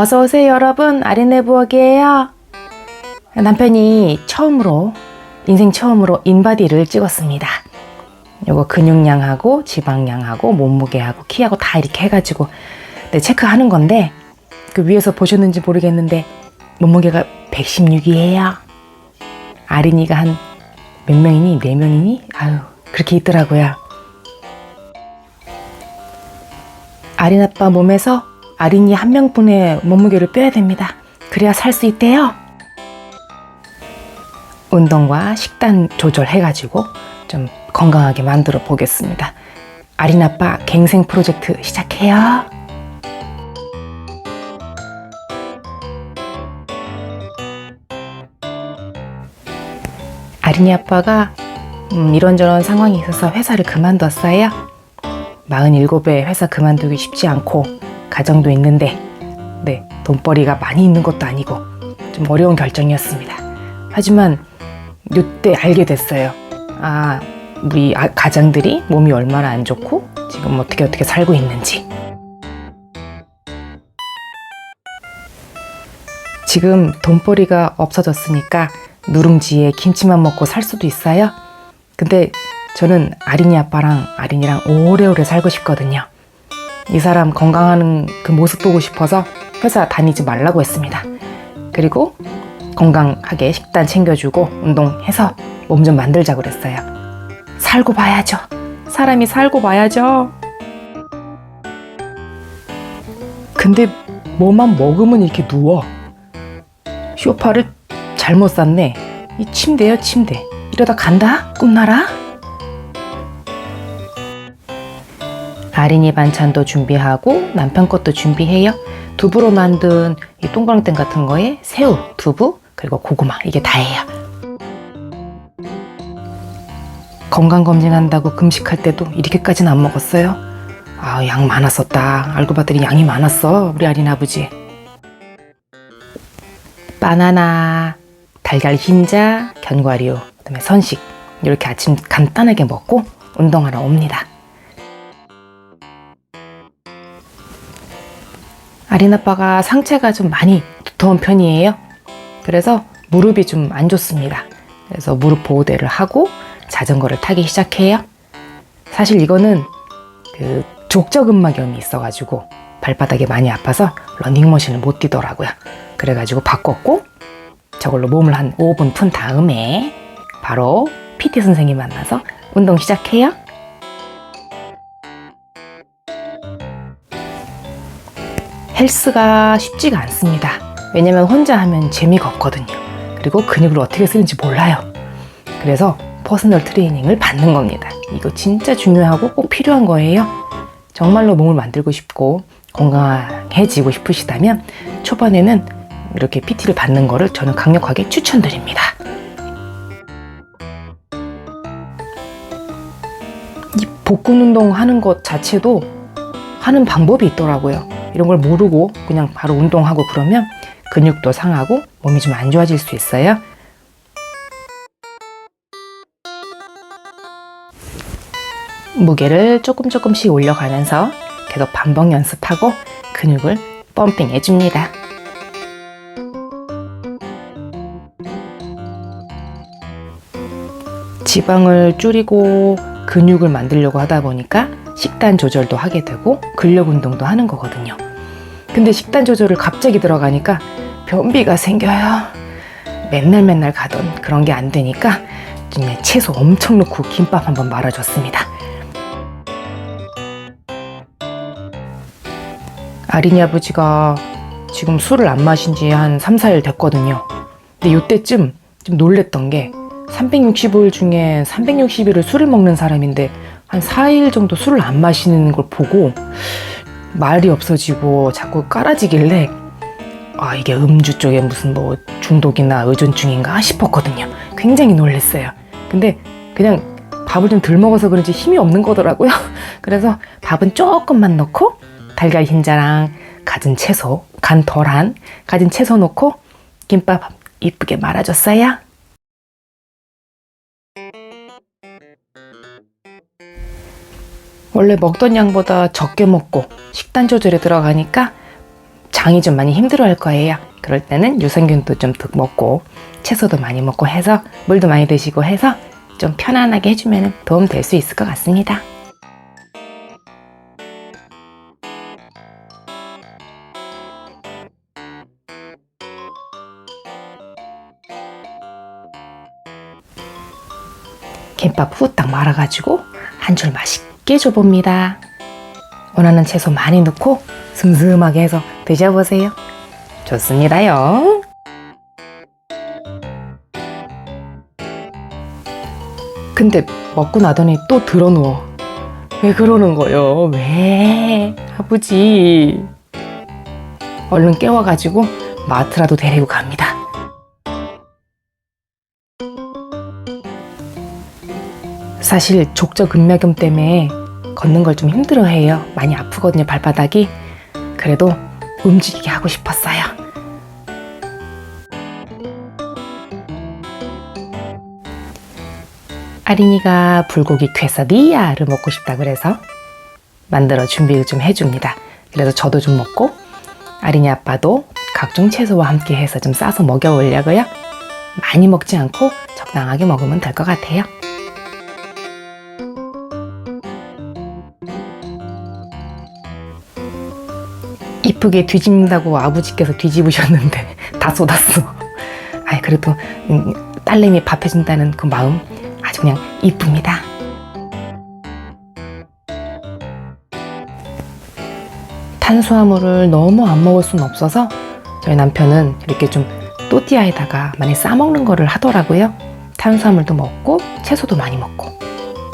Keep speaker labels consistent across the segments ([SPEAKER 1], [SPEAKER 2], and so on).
[SPEAKER 1] 어서 오세요 여러분 아린네 부엌이에요. 남편이 처음으로 인생 처음으로 인바디를 찍었습니다. 요거 근육량하고 지방량하고 몸무게하고 키하고 다 이렇게 해가지고 네, 체크하는 건데 그 위에서 보셨는지 모르겠는데 몸무게가 116이에요. 아린이가 한 몇 명이니? 네 명이니? 아유 그렇게 있더라고요. 아린 아빠 몸에서 아린이 한 명분의 몸무게를 빼야 됩니다. 그래야 살 수 있대요. 운동과 식단 조절해가지고 좀 건강하게 만들어 보겠습니다. 아린 아빠 갱생 프로젝트 시작해요. 아린이 아빠가 음, 이런저런 상황이 있어서 회사를 그만뒀어요. 47에 회사 그만두기 쉽지 않고 가정도 있는데 네 돈벌이가 많이 있는 것도 아니고 좀 어려운 결정이었습니다. 하지만 이때 알게 됐어요. 아 우리 아- 가장들이 몸이 얼마나 안 좋고 지금 어떻게 어떻게 살고 있는지. 지금 돈벌이가 없어졌으니까 누룽지에 김치만 먹고 살 수도 있어요. 근데 저는 아린이 아빠랑 아린이랑 오래오래 살고 싶거든요. 이 사람 건강하는 그 모습 보고 싶어서 회사 다니지 말라고 했습니다. 그리고 건강하게 식단 챙겨주고 운동해서 몸 좀 만들자고 그랬어요. 살고 봐야죠. 사람이 살고 봐야죠. 근데 뭐만 먹으면 이렇게 누워. 쇼파를 잘못 샀네. 이 침대요, 침대. 이러다 간다? 꿈나라? 아린이 반찬도 준비하고 남편 것도 준비해요. 두부로 만든 이 동그랑땡 같은 거에 새우, 두부, 그리고 고구마 이게 다예요. 건강검진한다고 금식할 때도 이렇게까지는 안 먹었어요. 아, 양 많았었다. 알고 봤더니 양이 많았어. 우리 아린 아버지. 바나나, 달걀 흰자, 견과류, 그다음에 선식 이렇게 아침 간단하게 먹고 운동하러 옵니다. 아린 아빠가 상체가 좀 많이 두터운 편이에요. 그래서 무릎이 좀 안 좋습니다. 그래서 무릎 보호대를 하고 자전거를 타기 시작해요. 사실 이거는 그 족저근막염이 있어가지고 발바닥이 많이 아파서 러닝머신을 못 뛰더라고요. 그래가지고 바꿨고 저걸로 몸을 한 5분 푼 다음에 바로 PT 선생님 만나서 운동 시작해요. 헬스가 쉽지가 않습니다. 왜냐면 혼자 하면 재미가 없거든요. 그리고 근육을 어떻게 쓰는지 몰라요. 그래서 퍼스널 트레이닝을 받는 겁니다. 이거 진짜 중요하고 꼭 필요한 거예요. 정말로 몸을 만들고 싶고 건강해지고 싶으시다면 초반에는 이렇게 PT를 받는 거를 저는 강력하게 추천드립니다. 이 복근 운동 하는 것 자체도 하는 방법이 있더라고요. 이런 걸 모르고 그냥 바로 운동하고 그러면 근육도 상하고 몸이 좀 안 좋아질 수 있어요. 무게를 조금 조금씩 올려가면서 계속 반복 연습하고 근육을 펌핑 해줍니다. 지방을 줄이고 근육을 만들려고 하다 보니까 식단 조절도 하게 되고 근력 운동도 하는 거거든요. 근데 식단 조절을 갑자기 들어가니까 변비가 생겨요. 맨날 맨날 가던 그런 게 안 되니까 그냥 채소 엄청 넣고 김밥 한번 말아줬습니다. 아린이 아버지가 지금 술을 안 마신 지 한 3, 4일 됐거든요. 근데 이때쯤 좀 놀랬던 게 365일 중에 360일을 술을 먹는 사람인데 한 4일 정도 술을 안 마시는 걸 보고 말이 없어지고 자꾸 깔아지길래 아 이게 음주 쪽에 무슨 뭐 중독이나 의존증인가 싶었거든요. 굉장히 놀랐어요. 근데 그냥 밥을 좀 덜 먹어서 그런지 힘이 없는 거더라고요. 그래서 밥은 조금만 넣고 달걀 흰자랑 가진 채소, 간 덜한 가진 채소 넣고 김밥 이쁘게 말아줬어요. 원래 먹던 양보다 적게 먹고 식단 조절에 들어가니까 장이 좀 많이 힘들어 할 거예요. 그럴 때는 유산균도 좀득 먹고 채소도 많이 먹고 해서 물도 많이 드시고 해서 좀 편안하게 해주면 도움 될 수 있을 것 같습니다. 김밥 후딱 말아가지고 한 줄 맛있게 줘봅니다. 원하는 채소 많이 넣고 슴슴하게 해서 드셔보세요. 좋습니다요. 근데 먹고 나더니 또 들어 누워. 왜 그러는 거요? 왜? 아버지. 얼른 깨워가지고 마트라도 데리고 갑니다. 사실 족저근막염 때문에 걷는 걸 좀 힘들어해요. 많이 아프거든요, 발바닥이. 그래도 움직이게 하고 싶었어요. 아린이가 불고기 퀘사디야를 먹고 싶다 그래서 만들어 준비를 좀 해줍니다. 그래서 저도 좀 먹고 아린이 아빠도 각종 채소와 함께 해서 좀 싸서 먹여보려고요. 많이 먹지 않고 적당하게 먹으면 될 것 같아요. 이쁘게 뒤집는다고 아버지께서 뒤집으셨는데 다 쏟았어. 아이 그래도 음, 딸내미 밥 해준다는 그 마음 아주 그냥 이쁩니다. 탄수화물을 너무 안 먹을 수는 없어서 저희 남편은 이렇게 좀 또띠아에다가 많이 싸먹는 거를 하더라고요. 탄수화물도 먹고 채소도 많이 먹고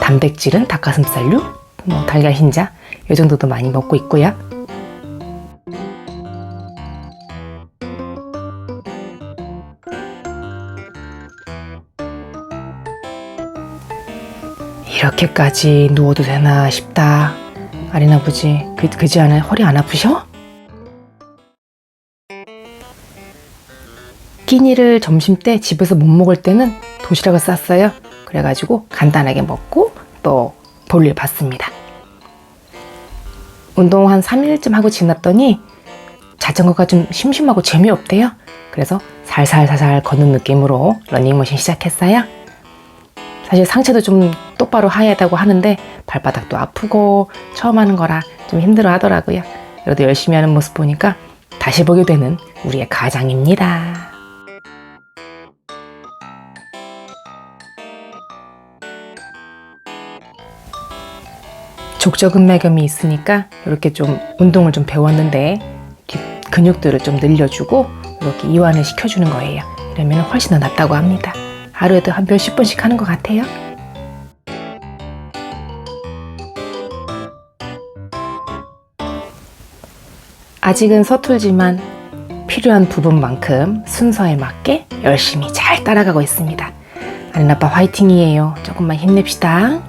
[SPEAKER 1] 단백질은 닭가슴살류, 뭐 달걀 흰자 이 정도도 많이 먹고 있고요. 이렇게까지 누워도 되나 싶다. 아린 아버지, 그, 그지 않아요? 허리 안 아프셔? 끼니를 점심 때 집에서 못 먹을 때는 도시락을 쌌어요. 그래가지고 간단하게 먹고 또 볼일 봤습니다. 운동 한 3일쯤 하고 지났더니 자전거가 좀 심심하고 재미없대요. 그래서 살살살살 걷는 느낌으로 러닝머신 시작했어요. 사실 상체도 좀 똑바로 하야다고 하는데 발바닥도 아프고 처음 하는 거라 좀 힘들어 하더라고요. 그래도 열심히 하는 모습 보니까 다시 보게 되는 우리의 가장입니다. 족저근막염이 있으니까 이렇게 좀 운동을 좀 배웠는데 뒤 근육들을 좀 늘려주고 이렇게 이완을 시켜주는 거예요. 이러면 훨씬 더 낫다고 합니다. 하루에도 한 몇십 번씩 하는 것 같아요. 아직은 서툴지만 필요한 부분만큼 순서에 맞게 열심히 잘 따라가고 있습니다. 아는 아빠 화이팅이에요. 조금만 힘냅시다.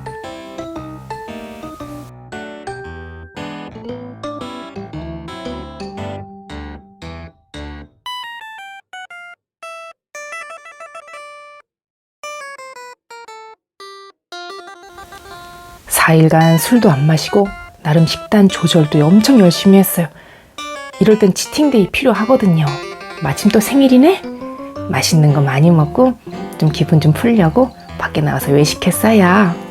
[SPEAKER 1] 사일간 술도 안 마시고 나름 식단 조절도 엄청 열심히 했어요. 이럴 땐 치팅데이 필요하거든요. 마침 또 생일이네? 맛있는 거 많이 먹고 좀 기분 좀 풀려고 밖에 나가서 외식했어요.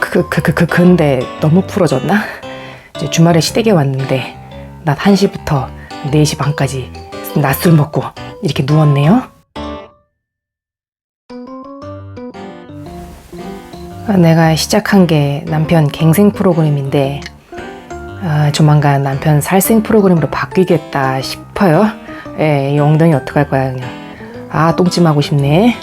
[SPEAKER 1] 그, 그, 그, 그, 근데 너무 풀어졌나? 주말에 시댁에 왔는데, 낮 1시부터 4시 반까지 낮술 먹고 이렇게 누웠네요. 아, 내가 시작한 게 남편 갱생 프로그램인데, 아, 조만간 남편 살생 프로그램으로 바뀌겠다 싶어요. 예, 이 엉덩이 어떡할 거야, 그냥. 아, 똥찜하고 싶네.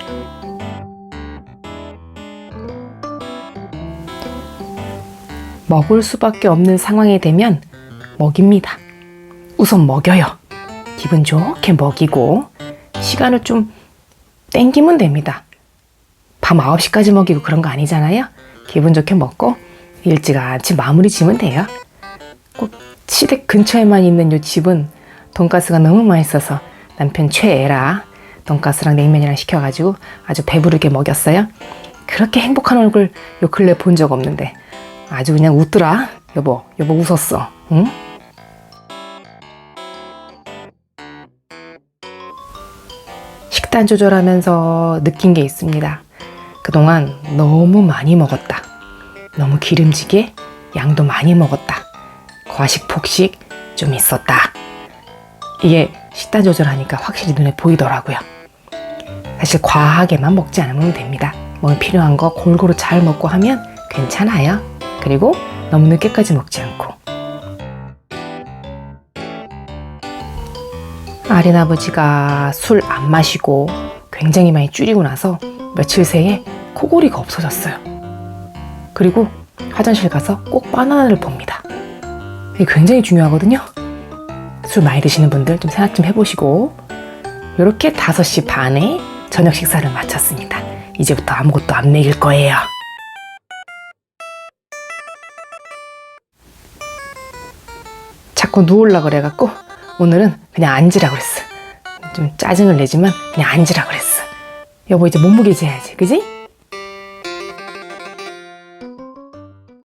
[SPEAKER 1] 먹을 수밖에 없는 상황이 되면 먹입니다. 우선 먹여요. 기분 좋게 먹이고 시간을 좀 땡기면 됩니다. 밤 9시까지 먹이고 그런 거 아니잖아요. 기분 좋게 먹고 일찌감치 마무리 지면 돼요. 꼭 시댁 근처에만 있는 요 집은 돈가스가 너무 맛있어서 남편 최애라 돈가스랑 냉면이랑 시켜가지고 아주 배부르게 먹였어요. 그렇게 행복한 얼굴 요 근래 본 적 없는데 아주 그냥 웃더라. 여보, 여보 웃었어. 응? 식단 조절하면서 느낀 게 있습니다. 그동안 너무 많이 먹었다. 너무 기름지게 양도 많이 먹었다. 과식, 폭식 좀 있었다. 이게 식단 조절하니까 확실히 눈에 보이더라고요. 사실 과하게만 먹지 않으면 됩니다. 뭐 필요한 거 골고루 잘 먹고 하면 괜찮아요. 그리고 너무 늦게까지 먹지 않고. 아린 아버지가 술 안 마시고 굉장히 많이 줄이고 나서 며칠 새에 코골이가 없어졌어요. 그리고 화장실 가서 꼭 바나나를 봅니다. 이게 굉장히 중요하거든요. 술 많이 드시는 분들 좀 생각 좀 해보시고 이렇게 5시 반에 저녁 식사를 마쳤습니다. 이제부터 아무것도 안 먹일 거예요. 자꾸 누울라 그래갖고 오늘은 그냥 앉으라 그랬어. 좀 짜증을 내지만 그냥 앉으라 그랬어. 여보 이제 몸무게 재야지, 그지?